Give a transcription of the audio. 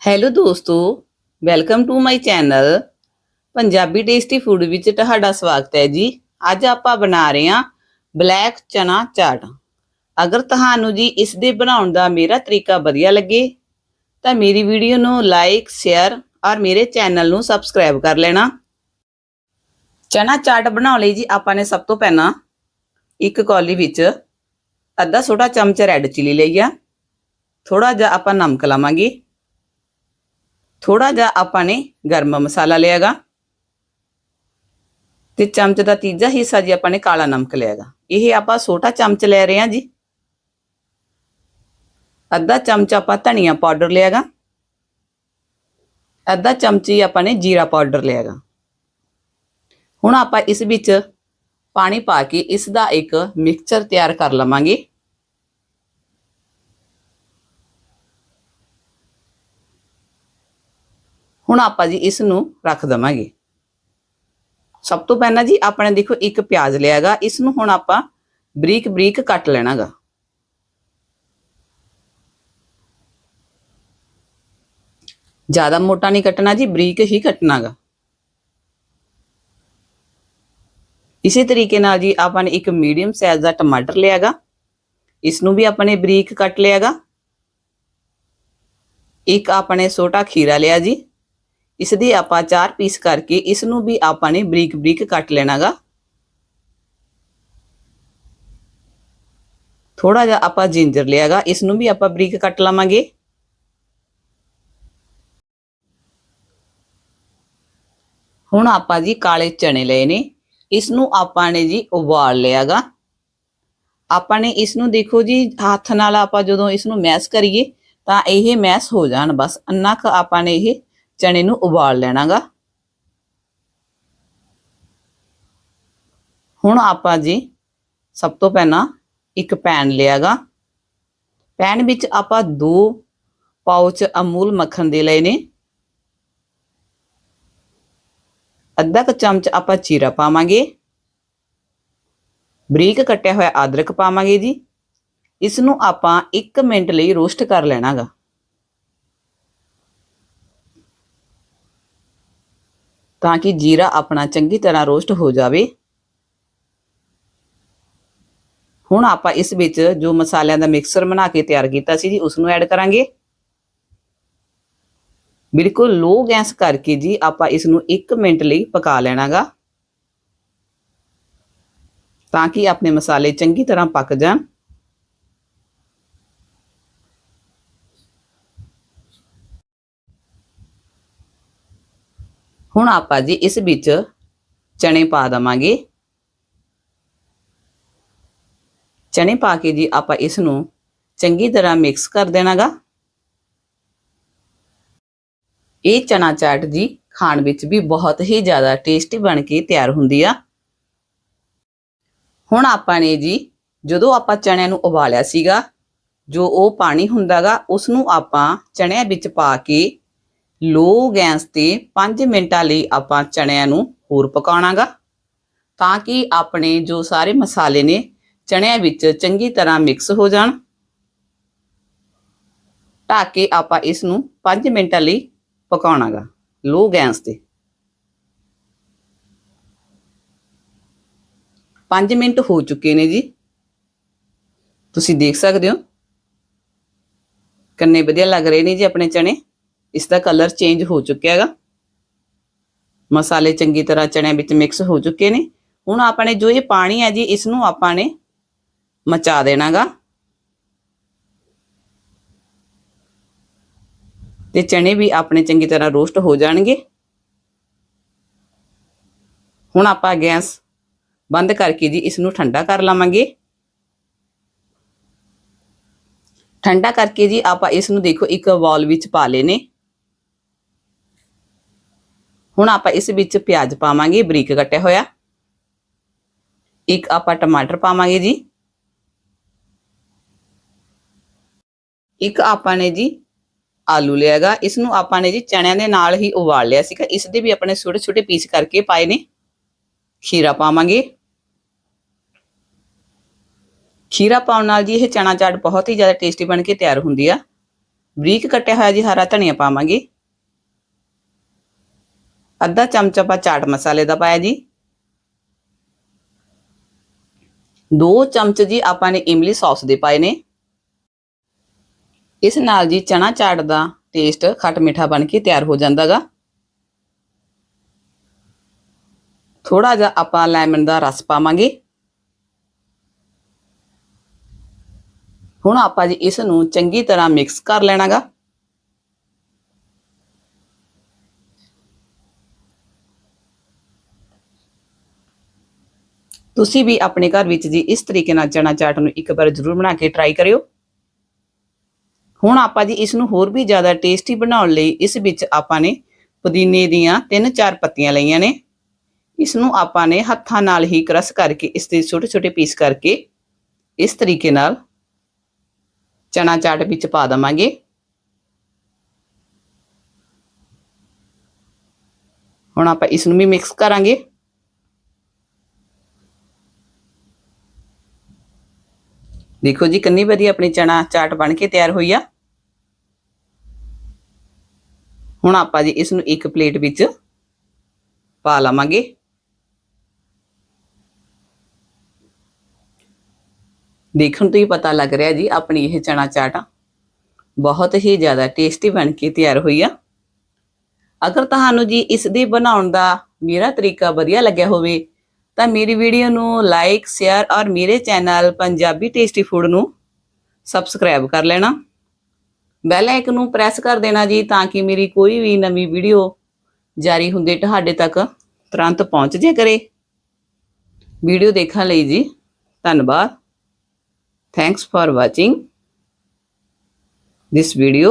Hello ਦੋਸਤੋ welcome to my channel Punjabi tasty food ਵਿੱਚ ਤੁਹਾਡਾ ਸਵਾਗਤ ਹੈ ਜੀ। ਅੱਜ ਆਪਾਂ ਬਣਾ ਰਹੇ ਹਾਂ ਬਲੈਕ ਚਨਾ ਚਾਟ। ਅਗਰ ਤੁਹਾਨੂੰ ਜੀ ਇਸ ਦੇ ਬਣਾਉਣ ਦਾ ਮੇਰਾ ਤਰੀਕਾ ਵਧੀਆ ਲੱਗੇ, ਤਾਂ ਮੇਰੀ ਵੀਡੀਓ ਨੂੰ ਲਾਈਕ ਸ਼ੇਅਰ ਔਰ ਮੇਰੇ ਚੈਨਲ ਨੂੰ ਸਬਸਕ੍ਰਾਈਬ ਕਰ ਲੈਣਾ। ਚਨਾ ਚਾਟ ਬਣਾਉਣ ਲਈ ਜੀ ਆਪਾਂ ਨੇ ਸਭ ਤੋਂ ਪਹਿਲਾਂ ਇੱਕ ਕੌਲੀ ਵਿੱਚ ਅੱਧਾ ਛੋਟਾ ਚਮਚ ਰੈੱਡ ਚਿਲੀ ਲਈ ਆ। ਥੋੜਾ ਜਿਹਾ ਆਪਾਂ ਨਮਕ ਲਾਵਾਂਗੇ। ਥੋੜਾ ਜਿਹਾ ਆਪਾਂ ਨੇ ਗਰਮ ਮਸਾਲਾ ਲਿਆਗਾ ਤੇ ਚਮਚ ਦਾ ਤੀਜਾ ਹਿੱਸਾ ਜੀ ਆਪਾਂ ਨੇ ਕਾਲਾ ਨਮਕ ਲਿਆਗਾ। ਇਹ ਆਪਾਂ ਛੋਟਾ ਚਮਚ ਲੈ ਰਹੇ ਹਾਂ ਜੀ। ਅੱਧਾ ਚਮਚ ਆਪਾਂ ਧਨੀਆ ਪਾਊਡਰ ਲਿਆਗਾ। ਅੱਧਾ ਚਮਚੀ ਆਪਾਂ ਨੇ ਜੀਰਾ ਪਾਊਡਰ ਲਿਆਗਾ। ਹੁਣ ਆਪਾਂ ਇਸ ਵਿੱਚ ਪਾਣੀ ਪਾ ਕੇ ਇਸ ਦਾ ਇੱਕ ਮਿਕਸਚਰ ਤਿਆਰ ਕਰ ਲਵਾਂਗੇ। ਹੁਣ ਆਪਾਂ ਜੀ ਇਸ ਨੂੰ ਰੱਖ ਦਵਾਂਗੇ। ਸਭ ਤੋਂ ਪਹਿਲਾਂ ਜੀ ਆਪਣੇ ਦੇਖੋ ਇੱਕ ਪਿਆਜ਼ ਲਿਆਗਾ ਇਸ ਨੂੰ ਹੁਣ ਆਪਾਂ ਬਰੀਕ ਬਰੀਕ ਕੱਟ ਲੈਣਾਗਾ। ਜ਼ਿਆਦਾ ਮੋਟਾ ਨਹੀਂ ਕੱਟਣਾ ਜੀ, ਬਰੀਕ ਹੀ ਕੱਟਣਾਗਾ। ਇਸੇ ਤਰੀਕੇ ਨਾਲ ਜੀ ਆਪਾਂ ਨੇ ਇੱਕ ਮੀਡੀਅਮ ਸਾਈਜ਼ ਦਾ ਟਮਾਟਰ ਲਿਆਗਾ। ਇਸ ਨੂੰ ਵੀ ਆਪਣੇ ਬਰੀਕ ਕੱਟ ਲਿਆਗਾ। ਇੱਕ ਆਪਣੇ ਛੋਟਾ ਖੀਰਾ ਲਿਆ ਜੀ। ਇਸ ਦੇ ਆਪਾਂ ਚਾਰ ਪੀਸ ਕਰਕੇ ਇਸ ਨੂੰ ਵੀ ਆਪਾਂ ਨੇ ਬਰੀਕ ਬਰੀਕ ਕੱਟ ਲੈਣਾਗਾ। ਥੋੜਾ ਜਿਹਾ ਆਪਾਂ ਜਿੰਜਰ ਲਿਆਗਾ ਇਸ ਨੂੰ ਵੀ ਆਪਾਂ ਬਰੀਕ ਕੱਟ ਲਵਾਂਗੇ। ਹੁਣ ਆਪਾਂ ਜੀ ਕਾਲੇ ਚਣੇ ਲਏ ਨੇ ਇਸ ਨੂੰ ਆਪਾਂ ਨੇ ਜੀ ਉਬਾਲ ਲਿਆਗਾ। ਆਪਾਂ ਨੇ ਇਸ ਨੂੰ ਦੇਖੋ ਜੀ, ਹੱਥ ਨਾਲ ਆਪਾਂ ਜਦੋਂ ਇਸ ਨੂੰ ਮੈਸ਼ ਕਰੀਏ, ਤਾਂ ਇਹ ਮੈਸ਼ ਹੋ ਜਾਣ ਬਸ ਅੰਨਾ ਕ ਆਪਾਂ ਨੇ ਇਹ ਚਣੇ ਨੂੰ ਉਬਾਲ ਲੈਣਾਗਾ। ਹੁਣ ਆਪਾਂ ਜੀ ਸਭ ਤੋਂ ਪਹਿਲਾਂ ਇੱਕ ਪੈਨ ਲਿਆਗਾ। ਪੈਨ ਵਿੱਚ ਆਪਾਂ ਦੋ ਪਾਉਚ ਅਮੂਲ ਮੱਖਣ ਦੇ ਲਏ ਨੇ। ਅੱਧਾ ਕ ਚਮਚ ਆਪਾਂ ਚੀਰਾ ਪਾਵਾਂਗੇ। ਬਰੀਕ ਕੱਟਿਆ ਹੋਇਆ ਅਦਰਕ ਪਾਵਾਂਗੇ ਜੀ। ਇਸ ਨੂੰ ਆਪਾਂ 1 ਮਿੰਟ ਲਈ ਰੋਸਟ ਕਰ ਲੈਣਾਗਾ। ਤਾਂ ਕਿ ਜੀਰਾ ਆਪਣਾ ਚੰਗੀ ਤਰ੍ਹਾਂ ਰੋਸਟ ਹੋ ਜਾਵੇ। ਹੁਣ ਆਪਾਂ ਇਸ ਵਿੱਚ ਜੋ ਮਸਾਲਿਆਂ ਦਾ ਮਿਕਸਰ ਬਣਾ ਕੇ ਤਿਆਰ ਕੀਤਾ ਸੀ ਜੀ ਉਸ ਨੂੰ ਐਡ ਕਰਾਂਗੇ। ਬਿਲਕੁਲ ਲੋ ਗੈਸ ਕਰਕੇ ਜੀ ਆਪਾਂ ਇਸ ਨੂੰ 1 ਮਿੰਟ ਲਈ ਪਕਾ ਲੈਣਾਗਾ। ਤਾਂ ਕਿ ਆਪਣੇ ਮਸਾਲੇ ਚੰਗੀ ਤਰ੍ਹਾਂ ਪੱਕ ਜਾਣ। ਹੁਣ ਆਪਾਂ ਜੀ ਇਸ ਵਿੱਚ ਚਣੇ ਪਾ ਦਵਾਂਗੇ। ਚਣੇ ਪਾ ਕੇ ਜੀ ਆਪਾਂ ਇਸ ਨੂੰ ਚੰਗੀ ਤਰ੍ਹਾਂ ਮਿਕਸ ਕਰ ਦੇਣਾਗਾ। ਇਹ ਚਨਾ ਚਾਟ ਜੀ ਖਾਣ ਵਿੱਚ ਵੀ ਬਹੁਤ ਹੀ ਜ਼ਿਆਦਾ ਟੇਸਟੀ ਬਣ ਕੇ ਤਿਆਰ ਹੁੰਦੀ ਆ। ਹੁਣ ਆਪਾਂ ਨੇ ਜੀ ਜਦੋਂ ਆਪਾਂ ਚਣਿਆਂ ਨੂੰ ਉਬਾਲਿਆ ਸੀਗਾ, ਜੋ ਉਹ ਪਾਣੀ ਹੁੰਦਾਗਾ ਉਸ ਨੂੰ ਆਪਾਂ ਚਣਿਆਂ ਵਿੱਚ ਪਾ ਕੇ ਲੋ ਗੈਸ ਤੇ 5 ਮਿੰਟਾਂ ਲਈ ਆਪਾਂ ਚਣਿਆਂ ਨੂੰ ਹੋਰ ਪਕਾਉਣਾਗਾ, ਤਾਂ ਕਿ ਆਪਣੇ ਜੋ ਸਾਰੇ ਮਸਾਲੇ ਨੇ ਚਣਿਆਂ ਵਿੱਚ ਚੰਗੀ ਤਰ੍ਹਾਂ ਮਿਕਸ ਹੋ ਜਾਣ। ਢੱਕ ਕੇ ਆਪਾਂ ਇਸ ਨੂੰ 5 ਮਿੰਟਾਂ ਲਈ ਪਕਾਉਣਾਗਾ, ਲੋ ਗੈਸ ਤੇ। 5 ਮਿੰਟ ਹੋ ਚੁੱਕੇ ਨੇ ਜੀ। ਤੁਸੀਂ ਦੇਖ ਸਕਦੇ ਹੋ। ਕੰਨੇ ਵਧੀਆ ਲੱਗ ਰਹੇ ਨੇ ਜੀ ਆਪਣੇ ਚਣੇ। ਇਸ ਦਾ ਕਲਰ ਚੇਂਜ ਹੋ ਚੁੱਕਿਆ ਹੈਗਾ। ਮਸਾਲੇ ਚੰਗੀ ਤਰ੍ਹਾਂ ਚਣਿਆਂ ਵਿੱਚ ਮਿਕਸ ਹੋ ਚੁੱਕੇ ਨੇ। ਹੁਣ ਆਪਾਂ ਨੇ ਜੋ ਇਹ ਪਾਣੀ ਹੈ ਜੀ ਇਸ ਨੂੰ ਆਪਾਂ ਨੇ ਮਚਾ ਦੇਣਾਗਾ। ਤੇ ਚਣੇ ਵੀ ਆਪਣੇ ਚੰਗੀ ਤਰ੍ਹਾਂ ਰੋਸਟ ਹੋ ਜਾਣਗੇ। ਹੁਣ ਆਪਾਂ ਗੈਸ ਬੰਦ ਕਰਕੇ ਜੀ ਇਸ ਨੂੰ ਠੰਡਾ ਕਰ ਲਵਾਂਗੇ। ਠੰਡਾ ਕਰਕੇ ਜੀ, ਆਪਾਂ ਇਸ ਨੂੰ ਦੇਖੋ, ਇੱਕ ਬਾਉਲ ਵਿੱਚ ਪਾ ਲੈਨੇ ਹੁਣ ਆਪਾਂ ਇਸ ਵਿੱਚ ਪਿਆਜ਼ ਪਾਵਾਂਗੇ, ਬਰੀਕ ਕੱਟਿਆ ਹੋਇਆ। ਇੱਕ ਆਪਾਂ ਟਮਾਟਰ ਪਾਵਾਂਗੇ ਜੀ। ਇੱਕ ਆਪਾਂ ਨੇ ਜੀ ਆਲੂ ਲਿਆਗਾ ਇਸ ਨੂੰ ਆਪਾਂ ਨੇ ਜੀ ਚਣਿਆਂ ਦੇ ਨਾਲ ਹੀ ਉਬਾਲ ਲਿਆ ਸੀਗਾ। ਇਸ ਦੇ ਵੀ ਆਪਣੇ ਛੋਟੇ ਛੋਟੇ ਪੀਸ ਕਰਕੇ ਪਾਏ ਨੇ। ਖੀਰਾ ਪਾਵਾਂਗੇ। ਖੀਰਾ ਪਾਉਣ ਨਾਲ ਜੀ ਇਹ ਚਣਾ ਚਾਟ ਬਹੁਤ ਹੀ ਜ਼ਿਆਦਾ ਟੇਸਟੀ ਬਣ ਕੇ ਤਿਆਰ ਹੁੰਦੀ ਆ। ਬਰੀਕ ਕੱਟਿਆ ਹੋਇਆ ਜੀ ਹਰਾ ਧਨੀਆ ਪਾਵਾਂਗੇ। ਅੱਧਾ ਚਮਚਾ ਪਾ ਚਾਟ ਮਸਾਲੇ ਦਾ ਪਾਇਆ ਜੀ। 2 ਚਮਚ ਜੀ ਆਪਾਂ ਨੇ ਇਮਲੀ ਸੌਸ ਦੇ ਪਾਏ ਨੇ। ਇਸ ਨਾਲ ਜੀ ਚਨਾ ਚਾਟ ਦਾ ਟੇਸਟ ਖੱਟ ਮਿੱਠਾ ਬਣ ਕੇ ਤਿਆਰ ਹੋ ਜਾਂਦਾਗਾ ਥੋੜਾ ਜਿਹਾ ਆਪਾਂ ਲੈਮਨ ਦਾ ਰਸ ਪਾਵਾਂਗੇ। ਹੁਣ ਆਪਾਂ ਜੀ ਇਸ ਨੂੰ ਚੰਗੀ ਤਰ੍ਹਾਂ ਮਿਕਸ ਕਰ ਲੈਣਾਗਾ ਤੁਸੀਂ ਵੀ ਆਪਣੇ ਘਰ ਵਿੱਚ ਜੀ ਇਸ ਤਰੀਕੇ ਨਾਲ ਚਨਾ ਚਾਟ ਨੂੰ ਇੱਕ ਵਾਰ ਜ਼ਰੂਰ ਬਣਾ ਕੇ ਟਰਾਈ ਕਰਿਓ। ਹੁਣ ਆਪਾਂ ਜੀ ਇਸ ਨੂੰ ਹੋਰ ਵੀ ਜ਼ਿਆਦਾ ਟੇਸਟੀ ਬਣਾਉਣ ਲਈ ਇਸ ਵਿੱਚ ਆਪਾਂ ਨੇ ਪੁਦੀਨੇ ਦੀਆਂ ਤਿੰਨ ਚਾਰ ਪੱਤੀਆਂ ਲਈਆਂ ਨੇ। ਇਸ ਨੂੰ ਆਪਾਂ ਨੇ ਹੱਥਾਂ ਨਾਲ ਹੀ ਕ੍ਰਸ਼ ਕਰਕੇ ਇਸ ਦੇ ਛੋਟੇ ਛੋਟੇ ਪੀਸ ਕਰਕੇ ਇਸ ਤਰੀਕੇ ਨਾਲ ਚਨਾ ਚਾਟ ਵਿੱਚ ਪਾ ਦਵਾਂਗੇ। ਹੁਣ ਆਪਾਂ ਇਸ ਨੂੰ ਵੀ ਮਿਕਸ ਕਰਾਂਗੇ। ਦੇਖੋ ਜੀ, ਕਿੰਨੀ ਵਧੀਆ ਆਪਣੀ ਚਨਾ ਚਾਟ ਬਣ ਕੇ ਤਿਆਰ ਹੋਈ ਆ। ਹੁਣ ਆਪਾਂ ਜੀ ਇਸ ਨੂੰ ਇੱਕ ਪਲੇਟ ਵਿੱਚ ਪਾ ਲਵਾਂਗੇ। ਦੇਖਣ ਤੋਂ ਹੀ ਪਤਾ ਲੱਗ ਰਿਹਾ ਜੀ, ਆਪਣੀ ਇਹ ਚਨਾ ਚਾਟ ਬਹੁਤ ਹੀ ਜ਼ਿਆਦਾ ਟੇਸਟੀ ਬਣ ਕੇ ਤਿਆਰ ਹੋਈ ਆ। ਅਗਰ ਤੁਹਾਨੂੰ ਜੀ ਇਸ ਦੇ ਬਣਾਉਣ ਦਾ ਮੇਰਾ ਤਰੀਕਾ ਵਧੀਆ ਲੱਗਿਆ ਹੋਵੇ ਤਾਂ ਮੇਰੀ ਵੀਡੀਓ ਨੂੰ ਲਾਈਕ ਸ਼ੇਅਰ ਔਰ ਮੇਰੇ ਚੈਨਲ ਪੰਜਾਬੀ ਟੇਸਟੀ ਫੂਡ ਨੂੰ ਸਬਸਕ੍ਰਾਈਬ ਕਰ ਲੈਣਾ। ਬੈਲ ਆਈਕਨ ਨੂੰ ਪ੍ਰੈਸ ਕਰ ਦੇਣਾ ਜੀ ਤਾਂ ਕਿ ਮੇਰੀ ਕੋਈ ਵੀ ਨਵੀਂ ਵੀਡੀਓ ਜਾਰੀ ਹੁੰਦੇ ਤੁਹਾਡੇ ਤੱਕ ਤੁਰੰਤ ਪਹੁੰਚ ਜੇ ਕਰੇ। ਵੀਡੀਓ ਦੇਖਣ ਲਈ ਜੀ, ਧੰਨਵਾਦ। Thanks for watching this video